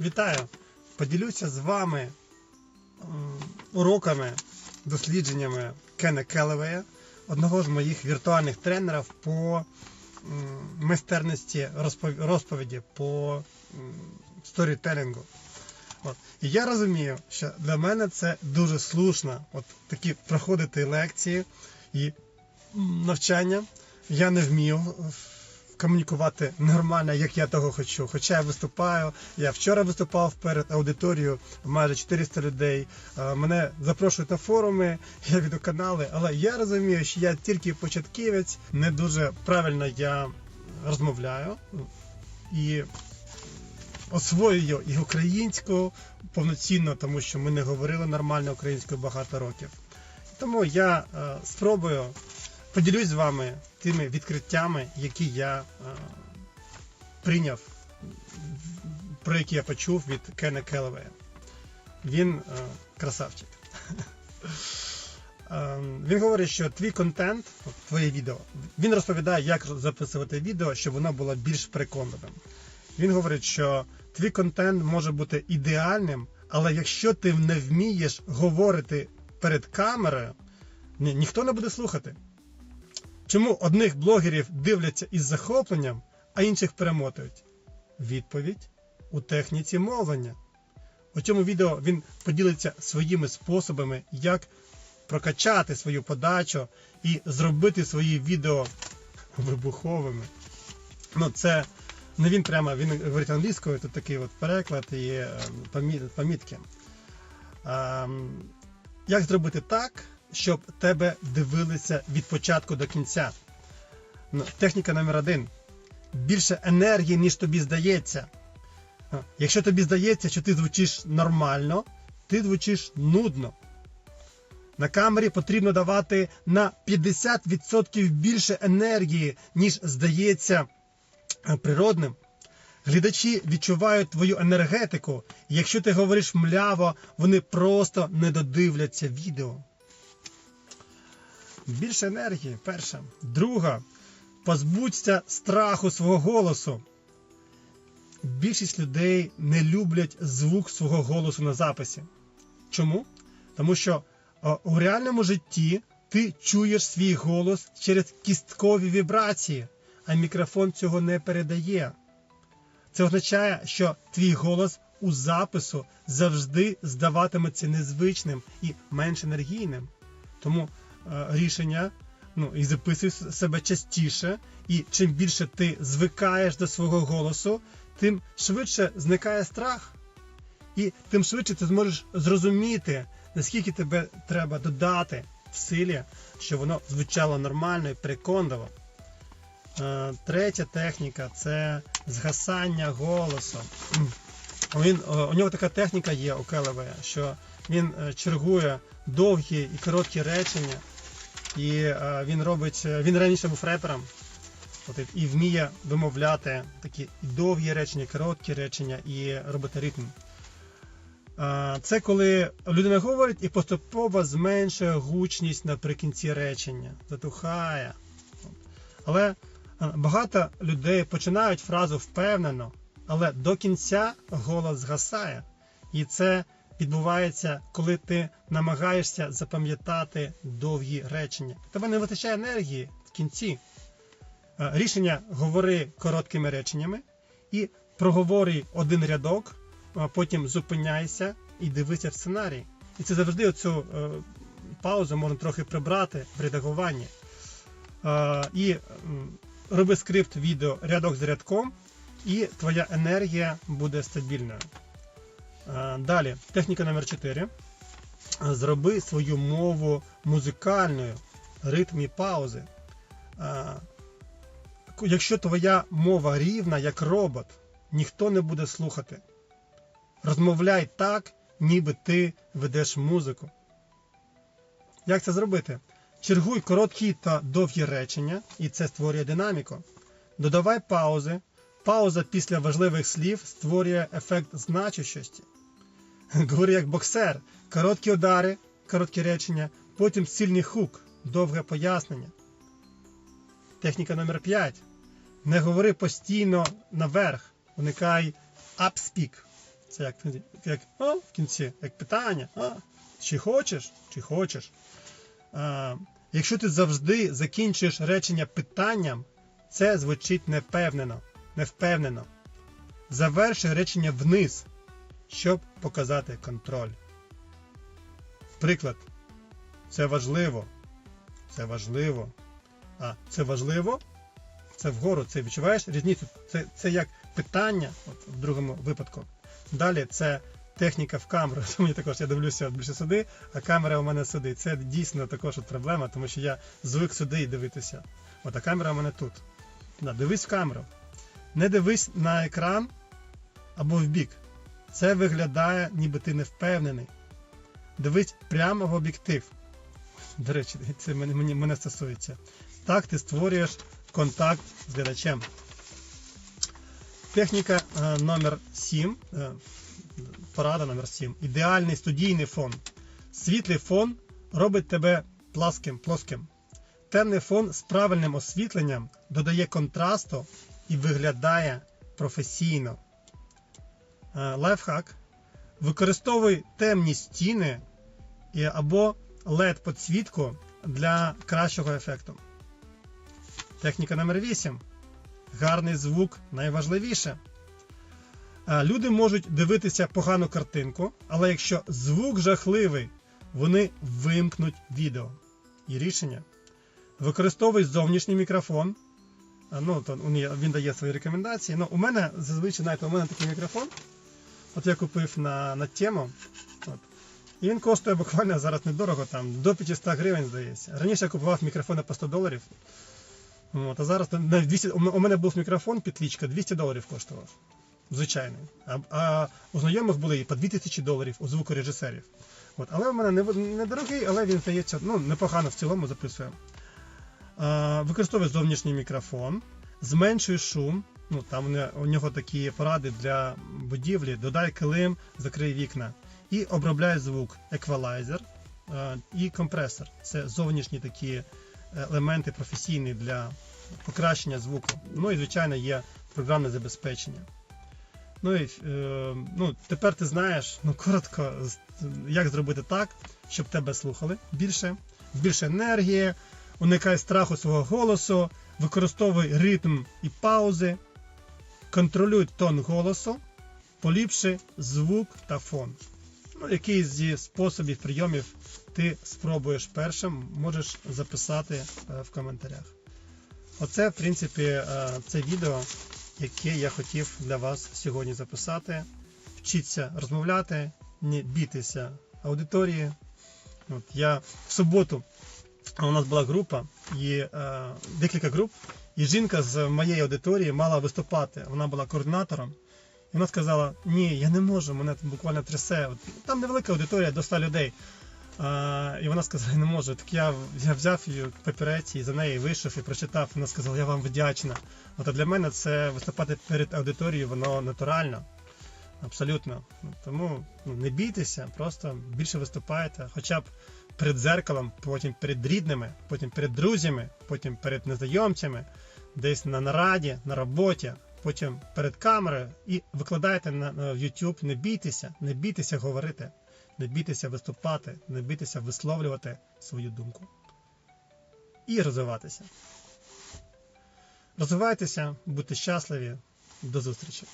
Вітаю! Поділюся з вами уроками, дослідженнями Кена Келлевея, одного з моїх віртуальних тренерів по майстерності розповіді по сторітелінгу. От. І я розумію, що для мене це дуже слушно, от такі проходити лекції і навчання. Я не вмію в- комунікувати нормально, як я того хочу. Хоча я виступаю. Я вчора виступав перед аудиторією майже 400 людей. Е, Мене запрошують на форуми, я веду канали, але я розумію, що я тільки початківець, не дуже правильно я розмовляю і освоюю і українську повноцінно, тому що ми не говорили нормально українською багато років. Тому я е, спробую поділюсь з вами тими відкриттями, які я е, прийняв, про які я почув від Кена Келлевея. Він е, красавчик. Е, Він говорить, що твій контент, твоє відео, він розповідає, як записувати відео, щоб воно було більш переконливим. Він говорить, що твій контент може бути ідеальним, але якщо ти не вмієш говорити перед камерою, ні, ніхто не буде слухати. Чому одних блогерів дивляться із захопленням, а інших перемотують? Відповідь у техніці мовлення. У цьому відео він поділиться своїми способами, як прокачати свою подачу і зробити свої відео вибуховими. Ну, це не він прямо він говорить англійською, тут такий от переклад і е, помітки. Ем, Як зробити так, щоб тебе дивилися від початку до кінця? Ну, Техніка номер один. Більше енергії, ніж тобі здається. Якщо тобі здається, що ти звучиш нормально, ти звучиш нудно. На камері потрібно давати на 50% більше енергії, ніж здається е, природним. Глядачі відчувають твою енергетику, і якщо ти говориш мляво, вони просто не додивляться відео. Більше енергії, перша. Друга. Позбудься страху свого голосу. Більшість людей не люблять звук свого голосу на записі. Чому? Тому що у реальному житті ти чуєш свій голос через кісткові вібрації, а мікрофон цього не передає. Це означає, що твій голос у запису завжди здаватиметься незвичним і менш енергійним. Тому е, рішення ну, і записуй себе частіше, і чим більше ти звикаєш до свого голосу, тим швидше зникає страх. І тим швидше ти зможеш зрозуміти, наскільки тебе треба додати в силі, щоб воно звучало нормально і переконливо. Е, Третя техніка це згасання голосу. Він, е, у нього така техніка є у Келевея, що він е, чергує довгі і короткі речення, і е, він робить. е, Він раніше був репером, і- вміє вимовляти такі довгі речення, короткі речення і робити ритм. Е, Це коли людина говорить і поступово зменшує гучність наприкінці речення, затухає. Але багато людей починають фразу впевнено, але до кінця голос згасає. І це відбувається, коли ти намагаєшся запам'ятати довгі речення. Тебе не вистачає енергії в кінці. Е, Рішення говори короткими реченнями і проговори один рядок, а потім зупиняйся і дивися в сценарій. І це завжди оцю е, паузу можна трохи прибрати в редагуванні. Е, і роби скрипт відео рядок за рядком, і твоя енергія буде стабільною. Е, Далі, техніка номер 4. Зроби свою мову музикальною, ритм і паузи. Е, Якщо твоя мова рівна, як робот, ніхто не буде слухати. Розмовляй так, ніби ти ведеш музику. Як це зробити? Чергуй короткі та довгі речення, і це створює динаміку. Додавай паузи. Пауза після важливих слів створює ефект значущості. Говори як боксер. Короткі удари, короткі речення, потім сильний хук, довге пояснення. Техніка номер 5. Не говори постійно наверх. Уникай upspeak. Це як, як о, в кінці, як питання. А, чи хочеш, чи хочеш. А, якщо ти завжди закінчуєш речення питанням, це звучить непевнено, невпевнено. Завершуй речення вниз, щоб показати контроль. Приклад. Це важливо. Це важливо. А це важливо? Це вгору. Це відчуваєш різницю? Це, це як питання от, в другому випадку. Далі це техніка в камеру. Мені також я дивлюся більше сюди, а камера у мене сюди. Це дійсно також от проблема, тому що я звик сюди і дивитися. От а камера у мене тут. Дивись в камеру. Не дивись на екран або в бік. Це виглядає, ніби ти не впевнений. Дивись прямо в об'єктив. До речі, це мене, мене стосується. Так ти створюєш контакт з глядачем. Техніка е, номер 7. Е, порада номер 7. Ідеальний студійний фон. Світлий фон робить тебе пласким, плоским. Темний фон з правильним освітленням додає контрасту і виглядає професійно. Е, Лайфхак. Використовуй темні стіни або LED-подсвітку для кращого ефекту. Техніка номер 8. Гарний звук найважливіше. Е, Люди можуть дивитися погану картинку, але якщо звук жахливий, вони вимкнуть відео. І рішення. Використовуй зовнішній мікрофон. Ну, то він дає свої рекомендації. Ну, у мене зазвичай, знаєте, у мене такий мікрофон. От я купив на, на тему. От. І він коштує буквально зараз недорого, там, до 500 гривень, здається. Раніше я купував мікрофони по 100 доларів. От, а зараз навіть 200, у мене був мікрофон петлічка, 200 доларів коштував. Звичайний. А, а у знайомих були і по 2000 доларів у звукорежисерів. От, але у мене не, в- недорогий, але він здається ну, непогано в цілому записує. А, використовує зовнішній мікрофон, зменшує шум. Ну, там у нього такі поради для будівлі, додай килим, закрий вікна. І обробляє звук, еквалайзер е, і компресор. Це зовнішні такі елементи професійні для покращення звуку. Ну і, звичайно, є програмне забезпечення. Ну і е, ну, тепер ти знаєш, ну коротко, як зробити так, щоб тебе слухали більше, більше енергії, уникай страху свого голосу, використовуй ритм і паузи, контролюй тон голосу, поліпши звук та фон. Ну, який зі способів прийомів ти спробуєш першим, можеш записати е, в коментарях. Оце, в принципі, е, це відео, яке я хотів для вас сьогодні записати. Вчіться розмовляти, не бійтеся аудиторії. От я в суботу у нас була група, і е, декілька груп, і жінка з моєї аудиторії мала виступати. Вона була координатором. І вона сказала: Ні, я не можу, мене буквально трясе. Там невелика аудиторія до 100 людей. А, і вона сказала, я не можу. Так я, я взяв її папірець і за неї вийшов і прочитав. Вона сказала, я вам вдячна. От для мене це виступати перед аудиторією, воно натурально. Абсолютно. Тому ну, не бійтеся, просто більше виступайте, хоча б перед зеркалом, потім перед рідними, потім перед друзями, потім перед незнайомцями, десь на нараді, на роботі, потім перед камерою і викладайте на, YouTube. Не бійтеся, не бійтеся говорити, не бійтеся виступати, не бійтеся висловлювати свою думку. І розвиватися. Розвивайтеся, будьте щасливі. До зустрічі!